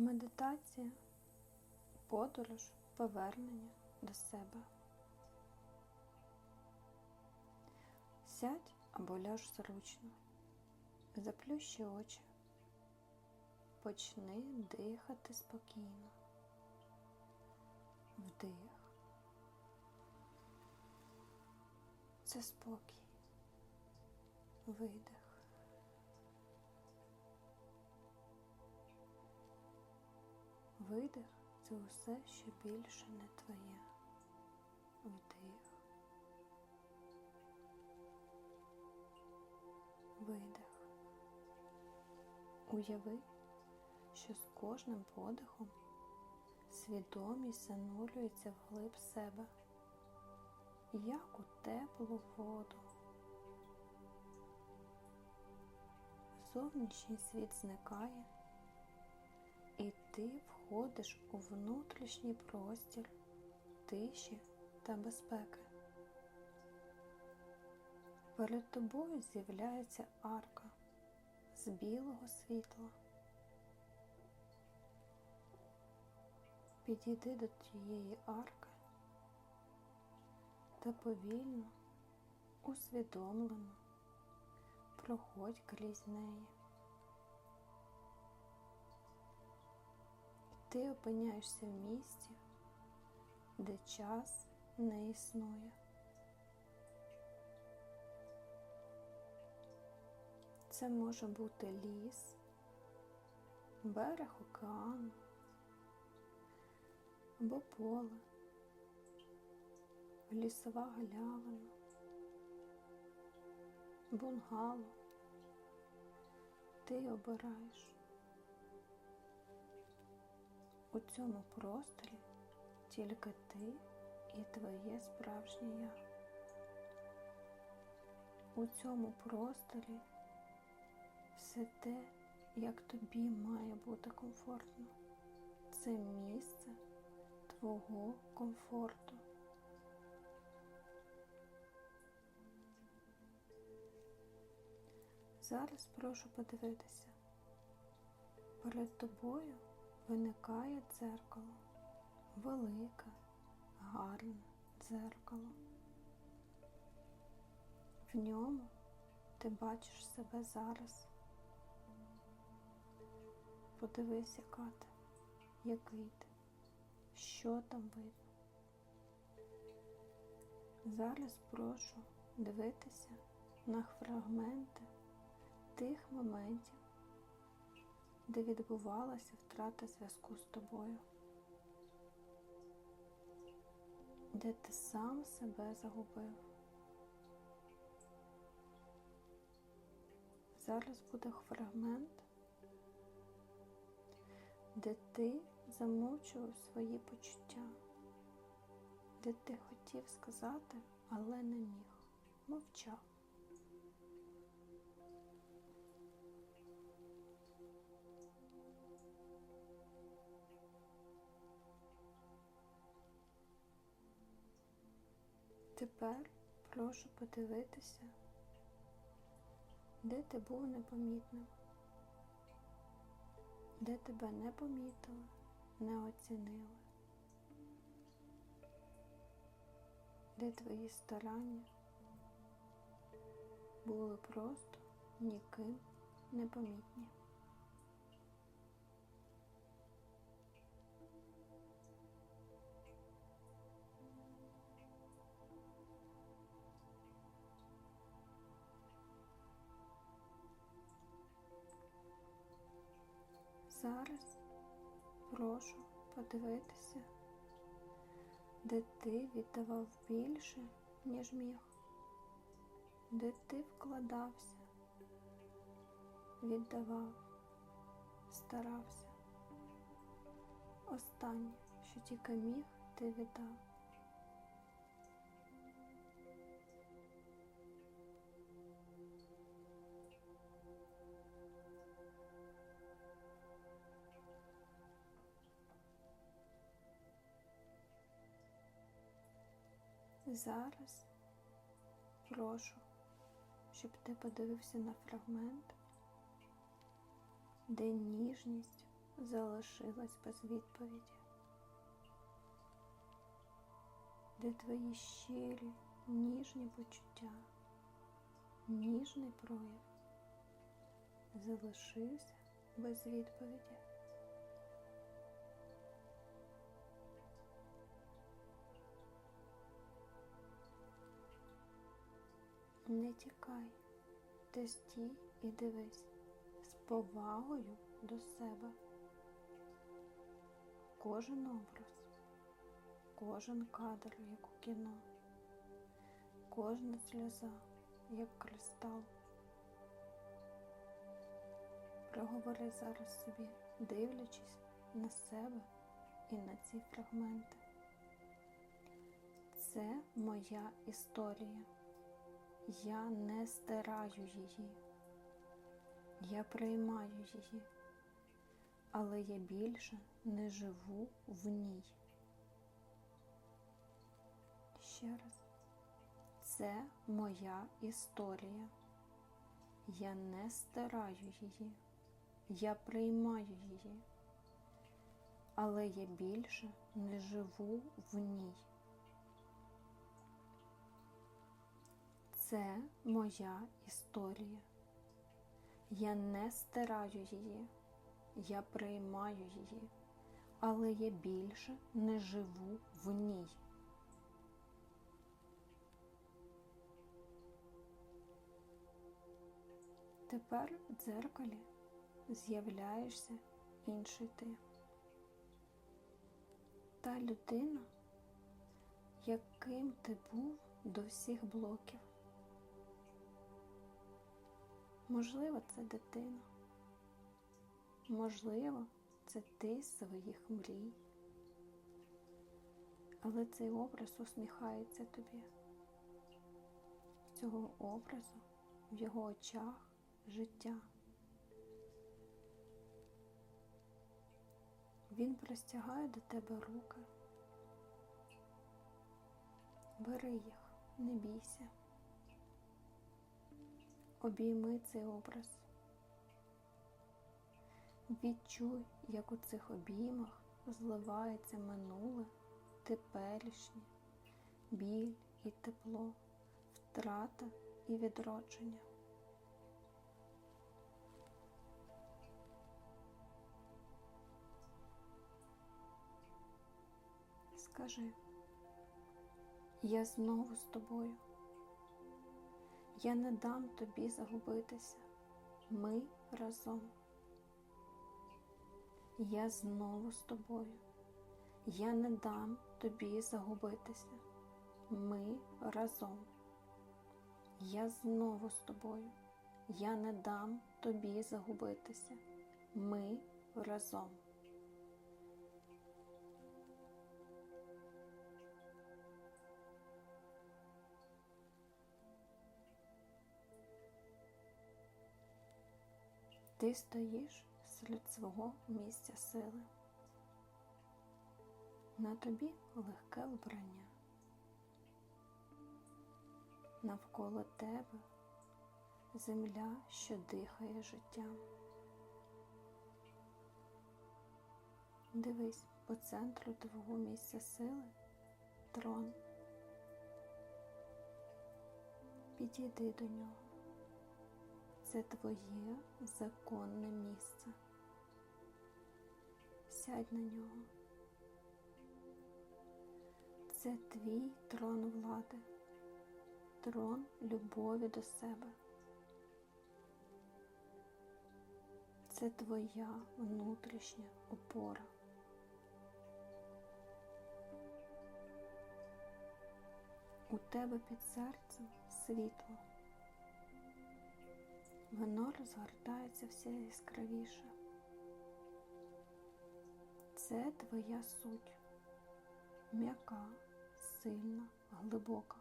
Медитація, подорож, повернення до себе. Сядь або ляж зручно, заплющи очі, почни дихати спокійно. Вдих. Це спокій. Видих. Видих це усе, що більше не твоє. Вдих. Видих. Уяви, що з кожним подихом свідомість занурюється вглиб себе, як у теплу воду. Зовнішній світ зникає, і ти входиш у внутрішній простір тиші та безпеки. Перед тобою з'являється арка з білого світла. Підійди до тієї арки та повільно, усвідомлено проходь крізь неї. Ти опиняєшся в місті, де час не існує. Це може бути ліс, берег океану або поле, лісова галявина, бунгало. Ти обираєш. У цьому просторі тільки ти і твоє справжнє я. У цьому просторі все те, як тобі має бути комфортно. Це місце твого комфорту. Зараз прошу подивитися. Перед тобою виникає дзеркало, велике, гарне дзеркало. В ньому ти бачиш себе зараз. Подивись, яка який ти, що там видно. Зараз прошу дивитися на фрагменти тих моментів, де відбувалася втрата зв'язку з тобою, де ти сам себе загубив. Зараз буде фрагмент, де ти замовчував свої почуття, де ти хотів сказати, але не міг, мовчав. Тепер прошу подивитися, де ти був непомітним, де тебе не помітили, не оцінили, де твої старання були просто ніким не Зараз прошу подивитися, де ти віддавав більше, ніж міг, де ти вкладався, віддавав, старався. Останнє, що тільки міг, ти віддав. Зараз прошу, щоб ти подивився на фрагмент, де ніжність залишилась без відповіді, де твої щирі, ніжні почуття, ніжний прояв залишився без відповіді. Не тікай, ти стій і дивись з повагою до себе. Кожен образ, кожен кадр, як у кіно, кожна сльоза, як кристал. Проговори зараз собі, дивлячись на себе і на ці фрагменти. Це моя історія. Я не стираю її, я приймаю її, але я більше не живу в ній. Ще раз, це моя історія. Я не стираю її, я приймаю її, але я більше не живу в ній. Це моя історія. Я не стираю її, я приймаю її, але я більше не живу в ній. Тепер в дзеркалі з'являєшся інший ти. Та людина, яким ти був до всіх блоків. Можливо, це дитина. Можливо, це ти з своїх мрій. Але цей образ усміхається тобі. Цього образу в його очах життя. Він простягає до тебе руки. Бери їх, не бійся. Обійми цей образ. Відчуй, як у цих обіймах зливається минуле, теперішнє, біль і тепло, втрата і відродження. Скажи, я знову з тобою. Я не дам тобі загубитися. Ми разом. Я знову з тобою. Я не дам тобі загубитися. Ми разом. Я знову з тобою. Я не дам тобі загубитися. Ми разом. Ти стоїш серед свого місця сили. На тобі легке вбрання. Навколо тебе земля, що дихає життям. Дивись по центру твого місця сили трон. Підійди до нього. Це твоє законне місце. Сядь на нього. Це твій трон влади, трон любові до себе. Це твоя внутрішня опора. У тебе під серцем світло. Воно розгортається все яскравіше. Це твоя суть, м'яка, сильна, глибока.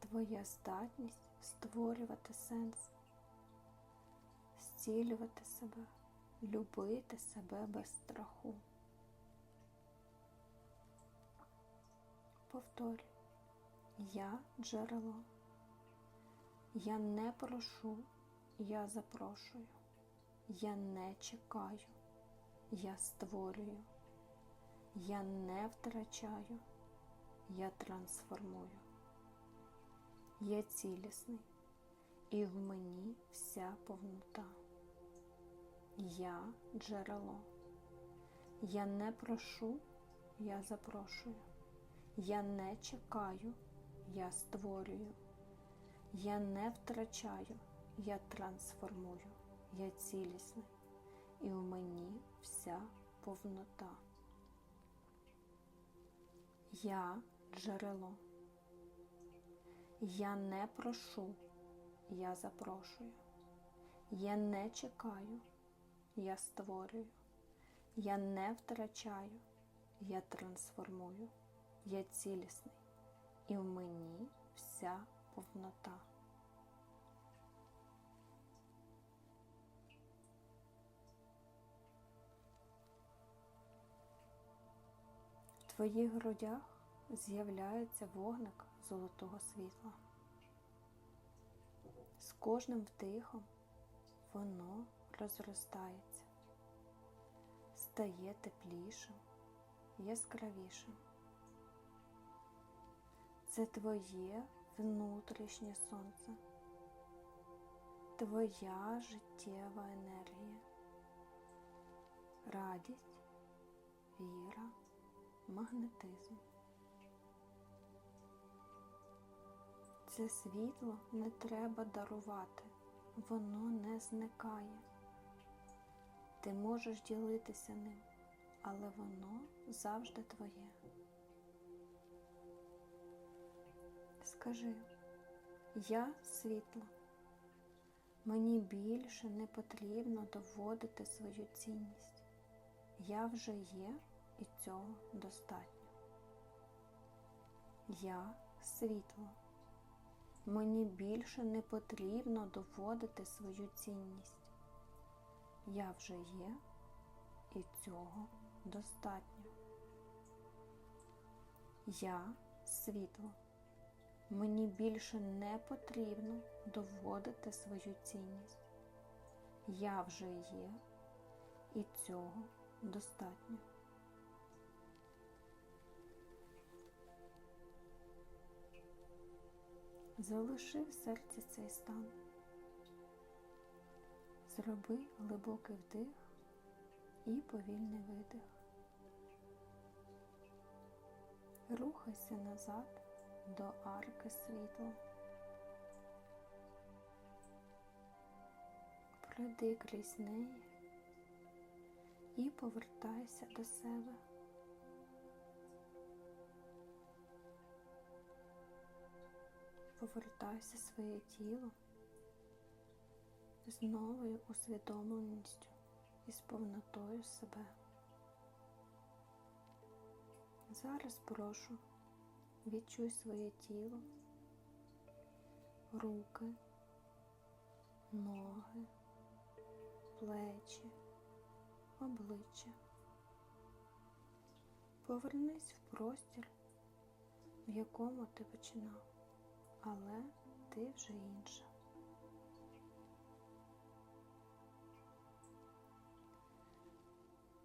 Твоя здатність створювати сенс, зцілювати себе, любити себе без страху. Повторюй. Я джерело. Я не прошу, я запрошую. Я не чекаю, я створюю. Я не втрачаю, я трансформую. Я цілісний, і в мені вся повнота. Я джерело. Я не прошу, я запрошую. Я не чекаю, я створюю. Я не втрачаю, я трансформую. Я цілісний, і в мені вся повнота. Я джерело. Я не прошу, я запрошую. Я не чекаю, я створюю. Я не втрачаю, я трансформую. Я цілісний, і в мені вся повнота. В твоїх грудях з'являється вогник золотого світла. З кожним вдихом воно розростається, стає теплішим, яскравішим. Це твоє внутрішнє сонце, твоя життєва енергія, радість, віра магнетизм. Це світло не треба дарувати, воно не зникає. Ти можеш ділитися ним, але воно завжди твоє. Скажи, я світло. Мені більше не потрібно доводити свою цінність. Я вже є і цього достатньо. Я світло. Мені більше не потрібно доводити свою цінність. Я вже є і цього достатньо. Я світло. Мені більше не потрібно доводити свою цінність. Я вже є і цього достатньо. Залиши в серці цей стан. Зроби глибокий вдих і повільний видих. Рухайся назад до арки світла. Пройди крізь неї і повертайся до себе. повертайся своє тіло з новою усвідомленістю і з повнотою себе. Зараз прошу відчуй своє тіло, руки, ноги, плечі, обличчя. Повернись в простір, в якому ти починав але ти вже інша.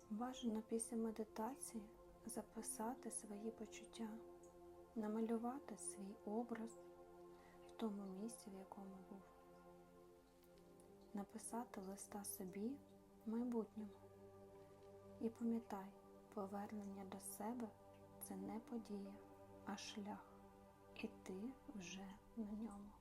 Бажано після медитації записати свої почуття, намалювати свій образ в тому місці, в якому був, написати листа собі в майбутньому. І пам'ятай, повернення до себе це не подія, а шлях і ти вже на ньому.